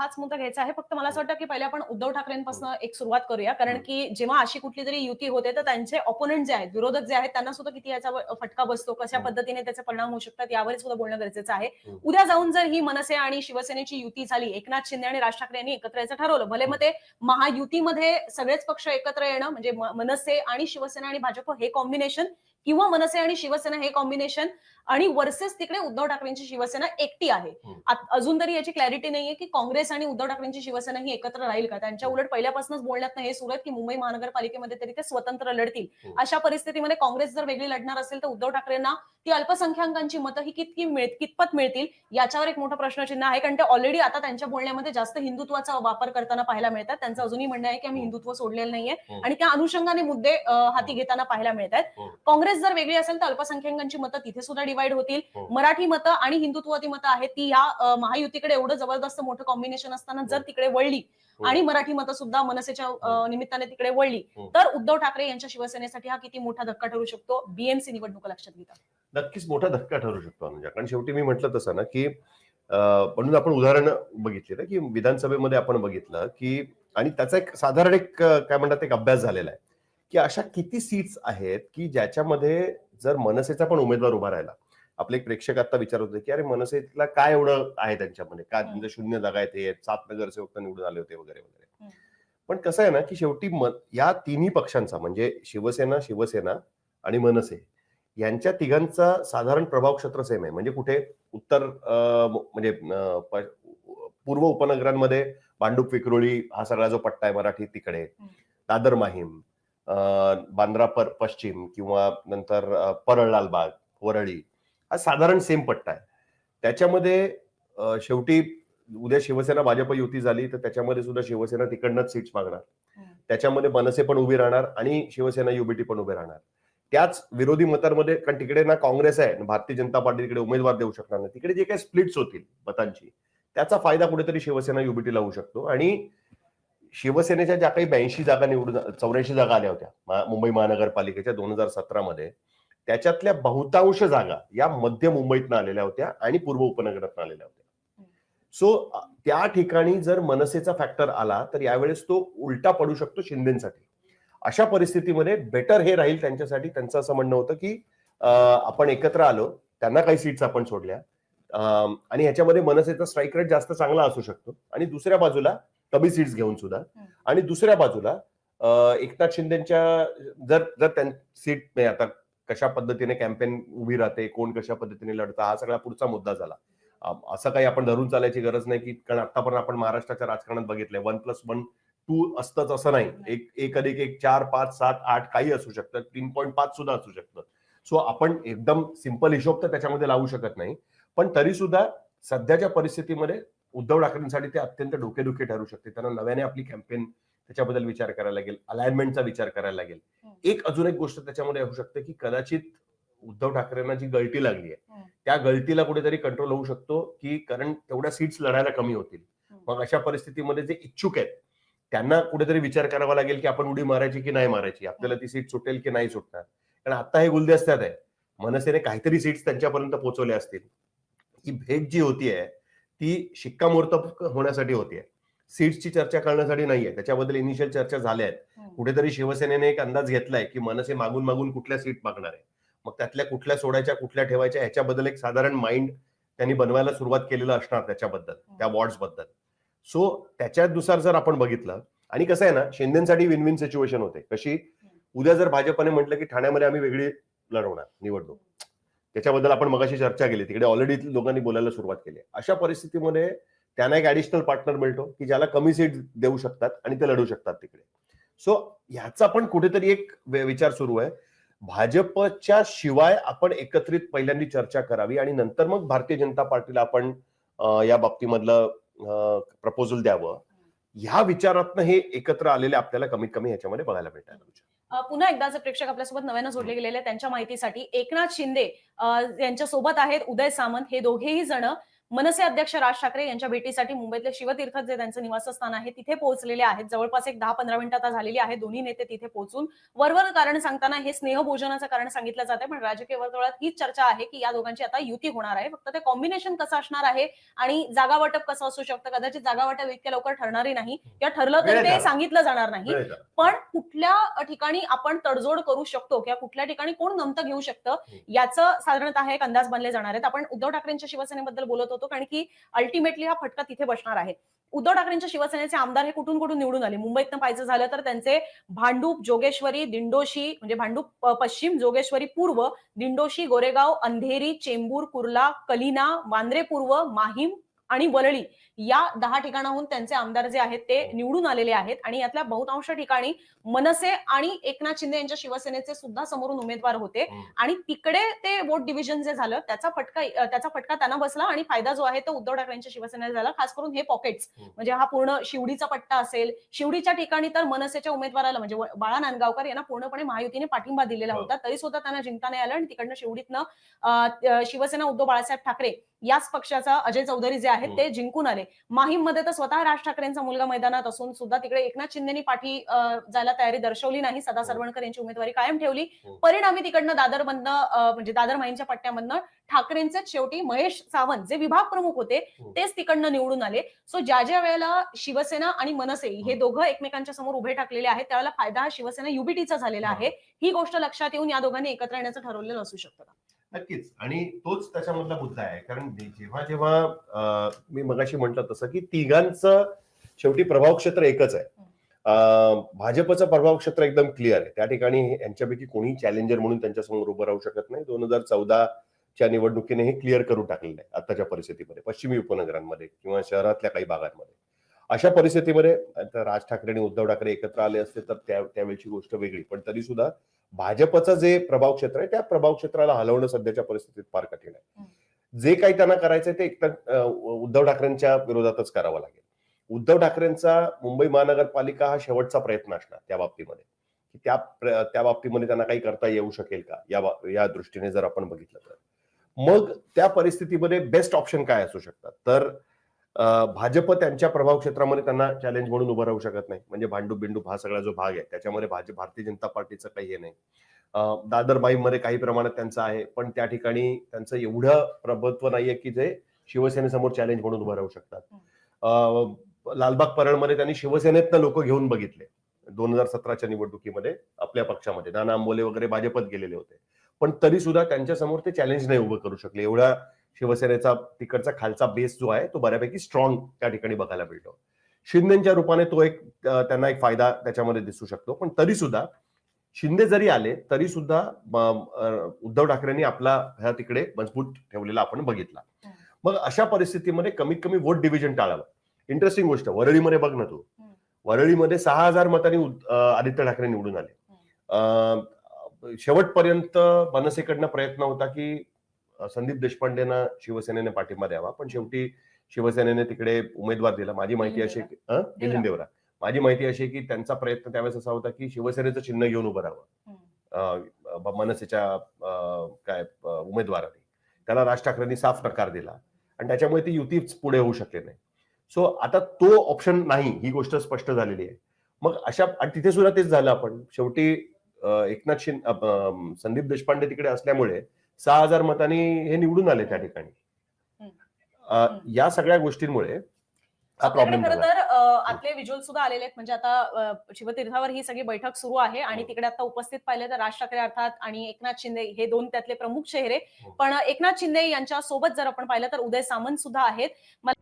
हाच मुद्दा घ्यायचा आहे. फक्त मला असं वाटतं की पहिले आपण उद्धव ठाकरेंपासून एक सुरुवात करूया. कारण की जेव्हा अशी कुठली तरी युती होते तर त्यांचे ऑपोनंट जे आहेत विरोधक जे आहेत त्यांना सुद्धा किती याचा फटका बसतो कशा. पद्धतीने त्याचे परिणाम होऊ शकतात यावर सुद्धा बोलणं गरजेचं आहे. उद्या जाऊन जर ही मनसे आणि शिवसेनेची युती झाली एकनाथ शिंदे आणि राज ठाकरे यांनी एकत्र यायचं ठरवलं भले मग ते महायुतीमध्ये सगळेच पक्ष एकत्र येणं म्हणजे मनसे आणि शिवसेना आणि भाजप हे कॉम्बिनेशन किंवा मनसे आणि शिवसेना हे कॉम्बिनेशन आणि वर्सेस तिकडे उद्धव ठाकरेंची शिवसेना एकटी आहे. अजून तरी याची क्लॅरिटी नाहीये की काँग्रेस आणि उद्धव ठाकरेंची शिवसेना ही एकत्र राहील का? त्यांच्या उलट पहिल्यापासूनच बोलण्यात हे सुरू आहे की मुंबई महानगरपालिकेमध्ये तरी ते स्वतंत्र लढतील. अशा परिस्थितीमध्ये काँग्रेस जर वेगळी लढणार असेल तर उद्धव ठाकरेंना ती अल्पसंख्याकांची मतं ही कितकी कितपत मिळतील याच्यावर एक मोठं प्रश्नचिन्ह आहे. कारण ते ऑलरेडी आता त्यांच्या बोलण्यामध्ये जास्त हिंदुत्वाचा वापर करताना पाहायला मिळतात. त्यांचं अजूनही म्हणणं आहे की आम्ही हिंदुत्व सोडलेलं नाहीये. आणि त्या अनुषंगाने मुद्दे हाती घेताना पाहायला मिळत आहेत हम्म. काँग्रेस जर वेगळी असेल तर अल्पसंख्याकांची मतं तिथे सुद्धा डिवाइड होतील. हम्म. मराठी मतं आणि हिंदुत्ववादी मतं आहेत ती या महायुतीकडे एवढं जबरदस्त मोठं कॉम्बिनेशन असताना जर तिकडे वळली हम्म. आणि मराठी मतं सुद्धा मनसेच्या निमित्ताने तिकडे वळली. तर उद्धव ठाकरे यांच्या शिवसेनेसाठी हा किती मोठा धक्का ठरू शकतो? बीएमसी निवडणुका लक्षात घेता. नक्कीच मोठा धक्का ठरू शकतो कारण शेवटी मी म्हटलं तसं ना की म्हणून आपण उदाहरण बघितली ना की विधानसभेमध्ये आपण बघितलं की आणि त्याचा एक साधारण एक काय म्हणतात एक अभ्यास झालेला आहे. की अशा किती सीट्स आहेत की ज्याच्यामध्ये जर मनसेचा पण उमेदवार उभा राहिला. आपले एक प्रेक्षक आता विचारत होते की अरे मनसेला काय एवढं आहे त्यांच्यामध्ये? काय. म्हणजे शून्य जागा हे सात नगरसेवक निवडून आले होते वगैरे वगैरे. पण कसं आहे ना की शेवटी या तिन्ही पक्षांचा म्हणजे शिवसेना शिवसेना आणि मनसे यांच्या तिघांचा साधारण प्रभाव क्षेत्र सेम आहे. म्हणजे कुठे उत्तर म्हणजे पूर्व उपनगरांमध्ये भांडूप विक्रोळी हा सगळा जो पट्टा आहे मराठी तिकडे. दादर माहीम बांद्रा पर पश्चिम किंवा नंतर अं, परळ लालबाग वरळी हा साधारण सेम पट्टा आहे. त्याच्यामध्ये शेवटी उद्या शिवसेना भाजप युती झाली तर त्याच्यामध्ये सुद्धा शिवसेना तिकडनंच सीट्स मागणार. त्याच्यामध्ये मनसे पण उभी राहणार आणि शिवसेना युबीटी पण उभे राहणार. त्याच विरोधी मतांमध्ये कारण तिकडे ना काँग्रेस आहे भारतीय जनता पार्टी तिकडे उमेदवार देऊ शकणार नाही. तिकडे जे काही स्प्लिट्स होतील मतांची त्याचा फायदा कुठेतरी शिवसेना युबीटी लावू शकतो. आणि शिवसेनेच्या ज्या काही ब्याऐंशी जागा निवडून चौऱ्याऐंशी जागा आल्या होत्या मुंबई महानगरपालिकेच्या दोन हजार सतरा मध्ये त्याच्यातल्या बहुतांश जागा या मध्य मुंबईतनं आलेल्या होत्या आणि पूर्व उपनगरातनं आलेल्या होत्या. सो त्या ठिकाणी जर मनसेचा फॅक्टर आला तर यावेळेस तो उलटा पडू शकतो शिंदेसाठी. अशा परिस्थितीमध्ये बेटर हे राहील त्यांच्यासाठी. त्यांचं असं म्हणणं होतं की आपण एकत्र आलो त्यांना काही सीट्स आपण सोडल्या. आणि ह्याच्यामध्ये मनसेचा स्ट्राईक रेट जास्त चांगला असू शकतो. आणि दुसऱ्या बाजूला कमी सीट्स घेऊन सुद्धा. आणि दुसऱ्या बाजूला एकनाथ शिंदेच्या जर जर त्यां सीट नाही आता कशा पद्धतीने कॅम्पेन उभी राहते कोण कशा पद्धतीने लढतं हा सगळा पुढचा मुद्दा झाला. असं काही आपण धरून चालायची गरज नाही की कारण आतापर्यंत आपण महाराष्ट्राच्या राजकारणात बघितलंय वन प्लस वन टू असतंच असं नाही. एक एक अधिक एक चार पाच सात आठ काही असू शकतं तीन पॉईंट पाच सुद्धा असू शकतं. सो आपण एकदम सिंपल हिशोब तर त्याच्यामध्ये लावू शकत नाही. पण तरी सुद्धा सध्याच्या परिस्थितीमध्ये उद्धव ठाकरेंसाठी ते अत्यंत डोकेदुखी ठरू शकते त्यांना नव्याने आपली कॅम्पेन त्याच्याबद्दल विचार करायला लागेल अलाइनमेंटचा विचार करायला लागेल. एक अजून एक गोष्ट त्याच्यामध्ये होऊ शकते की कदाचित उद्धव ठाकरेंना जी गळती लागली आहे. त्या गळतीला कुठेतरी कंट्रोल होऊ शकतो की कारण तेवढ्या सीट्स लढायला कमी होतील. मग अशा परिस्थितीमध्ये जे इच्छुक आहेत त्यांना कुठेतरी विचार करावा लागेल की आपण उडी मारायची की नाही मारायची आपल्याला ती सीट सुटेल की नाही सुटणार कारण आता हे गुलदस्त्यात आहे मनसेने काहीतरी सीट्स त्यांच्यापर्यंत पोहोचवल्या असतील ही भेट जी होतीये ती शिक्कामोर्तब होण्यासाठी होतीये सीट्सची चर्चा करण्यासाठी नाहीये त्याच्याबद्दल इनिशियल चर्चा झाल्या आहेत. हम्म. कुठेतरी शिवसेनेने एक अंदाज घेतलाय की मनसे मागून मागून कुठल्या सीट मागणार आहे. मग त्यातल्या कुठल्या सोडायच्या कुठल्या ठेवायच्या ह्याच्याबद्दल एक साधारण माइंड त्यांनी बनवायला सुरुवात केलेलं असणार त्याच्याबद्दल त्या वॉर्ड्सबद्दल सो त्याच्यानुसार जर आपण बघितलं आणि कसं आहे ना शिंदेसाठी विन विन सिच्युएशन होते. कशी? उद्या जर भाजपने म्हटलं की ठाण्यामध्ये आम्ही वेगळी लढवणार निवडणूक. त्याच्याबद्दल आपण मगाशी चर्चा केली. तिकडे ऑलरेडी लोकांनी बोलायला सुरुवात केली अशा परिस्थितीमध्ये त्यांना एक ऍडिशनल पार्टनर मिळतो की ज्याला कमी सीट देऊ शकतात आणि ते लढू शकतात तिकडे. सो ह्याचा पण कुठेतरी एक विचार सुरू आहे. भाजपच्या शिवाय आपण एकत्रित पहिल्यांदा चर्चा करावी आणि नंतर मग भारतीय जनता पार्टीला आपण या बाबतीमधलं प्रपोजल द्यावं. ह्या विचारातनं हे एकत्र आलेले आपल्याला कमीत कमी ह्याच्यामध्ये बघायला भेटायला विचार पुन्हा एकदा प्रेक्षक आपल्यासोबत नव्यानं जोडले गेलेले त्यांच्या माहितीसाठी एकनाथ शिंदे अ, यांच्या सोबत आहेत उदय सामंत. हे दोघेही जण मनसे अध्यक्ष राज ठाकरे यांच्या भेटीसाठी मुंबईतले शिवतीर्थात जे त्यांचं निवासस्थान आहे तिथे पोहोचलेले आहेत. जवळपास एक दहा पंधरा मिनिटं आता झालेली आहे दोन्ही नेते तिथे पोहोचून वरवर कारण सांगताना हे स्नेहभोजनाचं कारण सांगितलं जाते पण राजकीय वर्तुळात हीच चर्चा आहे की या दोघांची आता युती होणार आहे. फक्त ते कॉम्बिनेशन कसं असणार आहे आणि जागा वाटप कसं असू शकतं? कदाचित जागा वाटप इतक्या लवकर ठरणारही नाही. किंवा ठरलं तर ते. सांगितलं जाणार नाही. पण कुठल्या ठिकाणी आपण तडजोड करू शकतो किंवा कुठल्या ठिकाणी कोण नमतं घेऊ शकतं याचं साधारणतः एक अंदाज बनले जाणार आहेत. आपण उद्धव ठाकरेंच्या शिवसेनेबद्दल बोलत होतो कारण की अल्टिमेटली हा फटका तिथे बसणार आहे. उद्धव ठाकरेंच्या शिवसेनेचे आमदार हे कुठून कुठून निवडून आले? मुंबईतनं पाहायचं झालं तर त्यांचे भांडूप जोगेश्वरी दिंडोशी म्हणजे भांडूप पश्चिम जोगेश्वरी पूर्व दिंडोशी गोरेगाव अंधेरी चेंबूर कुर्ला कलिना वांद्रे पूर्व माहीम आणि वरळी या दहा ठिकाणाहून त्यांचे आमदार जे आहेत ते निवडून आलेले आहेत आणि यातल्या बहुतांश ठिकाणी मनसे आणि एकनाथ शिंदे यांच्या शिवसेनेचे सुद्धा समोरून उमेदवार होते हम्म. आणि तिकडे ते वोट डिव्हिजन जे झालं त्याचा फटका त्याचा फटका त्यांना बसला आणि फायदा जो आहे तो उद्धव ठाकरेंच्या शिवसेनेला झाला खास करून हे पॉकेट्स हम्म. म्हणजे हा पूर्ण शिवडीचा पट्टा असेल शिवडीच्या ठिकाणी तर मनसेच्या उमेदवाराला म्हणजे बाळा नांदगावकर यांना पूर्णपणे महायुतीने पाठिंबा दिलेला हो. होता तरी सुद्धा त्यांना जिंकता नाही आलं आणि तिकडनं शिवडीतनं शिवसेना उद्धव बाळासाहेब ठाकरे याच पक्षाचा अजय चौधरी जे आहेत ते जिंकून आले माहीममध्ये तर स्वतः राज ठाकरेंचा मुलगा मैदानात असून सुद्धा तिकडे एकनाथ शिंदेनी पाठी जायला तयारी दर्शवली नाही सदा हो. सरवणकर यांची उमेदवारी कायम ठेवली हो. परिणामी तिकडनं दादरमधनं अ, म्हणजे दादर माहीमच्या पट्ट्यामधनं ठाकरेंचेच शेवटी महेश सावंत जे विभाग प्रमुख होते हो. तेच तिकडनं निवडून आले सो ज्या ज्या वेळेला शिवसेना आणि मनसे हे दोघं एकमेकांच्या समोर उभे ठाकलेले आहेत त्यावेळेला फायदा हा शिवसेना युबीटीचा झालेला आहे ही गोष्ट लक्षात येऊन या दोघांनी एकत्र येण्याचं ठरवलेलं असू शकतं? नक्कीच. आणि तोच त्याच्यामधला मुद्दा आहे. कारण जेव्हा जेव्हा मी मगाशी म्हटलं तसं की तिघांचं शेवटी प्रभाव क्षेत्र एकच आहे. भाजपचं प्रभाव क्षेत्र एकदम क्लिअर आहे. त्या ठिकाणी यांच्यापैकी कोणी चॅलेंजर म्हणून त्यांच्यासमोर उभं राहू शकत नाही. दोन हजार चौदाच्या निवडणुकीने हे क्लिअर करून टाकलेलं आहे आताच्या परिस्थितीमध्ये. पश्चिमी उपनगरांमध्ये किंवा शहरातल्या काही भागांमध्ये. अशा परिस्थितीमध्ये राज ठाकरे आणि उद्धव ठाकरे एकत्र आले असते तर त्या त्यावेळची गोष्ट वेगळी. पण तरी सुद्धा भाजपचं जे प्रभाव क्षेत्र आहे त्या प्रभाव क्षेत्राला हलवणं सध्याच्या परिस्थितीत फार कठीण आहे. जे काही त्यांना करायचंय ते एकतर उद्धव ठाकरेंच्या विरोधातच करावं लागेल. उद्धव ठाकरेंचा मुंबई महानगरपालिका हा शेवटचा प्रयत्न असणार त्या बाबतीमध्ये. की त्या त्या बाबतीमध्ये त्यांना काही करता येऊ शकेल का? या या दृष्टीने जर आपण बघितलं तर. मग त्या परिस्थितीमध्ये बेस्ट ऑप्शन काय असू शकतात? तर भाजप त्यांच्या प्रभाव क्षेत्रामध्ये त्यांना चॅलेंज म्हणून उभं राहू शकत नाही. म्हणजे भांडूप बिंडूप हा सगळा जो भाग आहे त्याच्यामध्ये भाजप भारतीय जनता पार्टीचं काही हे नाही. अं, दादरमध्ये काही प्रमाणात त्यांचं आहे पण त्या ठिकाणी त्यांचं एवढं प्रभुत्व नाहीये की जे शिवसेनेसमोर चॅलेंज म्हणून उभं राहू शकतात. लालबाग परळमध्ये त्यांनी शिवसेनेतनं लोक घेऊन बघितले. दोन हजार सतराच्या निवडणुकीमध्ये आपल्या पक्षामध्ये. नाना आंबोले वगैरे भाजपत गेलेले होते. पण तरी सुद्धा त्यांच्यासमोर ते चॅलेंज नाही उभं करू शकले. एवढा शिवसेनेचा तिकडचा खालचा बेस जो आहे तो बऱ्यापैकी स्ट्रॉंग त्या ठिकाणी बघायला मिळतो. शिंदेच्या रूपाने तो एक त्यांना एक फायदा त्याच्यामध्ये दिसू शकतो. पण तरी सुद्धा शिंदे जरी आले तरी सुद्धा उद्धव ठाकरेंनी आपला ह्या तिकडे मजबूत ठेवलेला आपण बघितला. मग अशा परिस्थितीमध्ये कमीत कमी वोट डिव्हिजन टाळावं. इंटरेस्टिंग गोष्ट वरळीमध्ये बघ ना तू. वरळीमध्ये सहा हजार मतांनी आदित्य ठाकरे निवडून आले. शेवटपर्यंत मनसेकडनं प्रयत्न होता की संदीप देशपांडेंना शिवसेनेने पाठिंबा द्यावा. पण शेवटी शिवसेनेने तिकडे उमेदवार दिला. माझी माहिती अशी? मिलिंद देवरा माझी माहिती अशी की त्यांचा प्रयत्न त्यावेळेस असा होता की शिवसेनेचं चिन्ह घेऊन उभं राहावं. मनसेच्या काय उमेदवाराने. त्याला राज ठाकरेंनी साफ नकार दिला. आणि त्याच्यामुळे ती युतीच पुढे होऊ शकले नाही. सो आता तो ऑप्शन नाही ही गोष्ट स्पष्ट झालेली आहे. मग अशा आणि तिथे सुद्धा तेच झालं आपण. शेवटी एकनाथ शिंदे संदीप देशपांडे तिकडे असल्यामुळे सहा हजार मतांनी हे निवडून आले त्या ठिकाणी. या सगळ्या गोष्टींमुळे तर आतले व्हिज्युअल सुद्धा आलेले आहेत. म्हणजे आता शिवतीर्थावर ही सगळी बैठक सुरू आहे आणि हो. तिकडे आता उपस्थित पाहिले तर राज ठाकरे अर्थात आणि एकनाथ शिंदे हे दोन त्यातले प्रमुख चेहरे. हो. पण एकनाथ शिंदे यांच्या सोबत जर आपण पाहिलं तर उदय सामंत सुद्धा आहेत. मला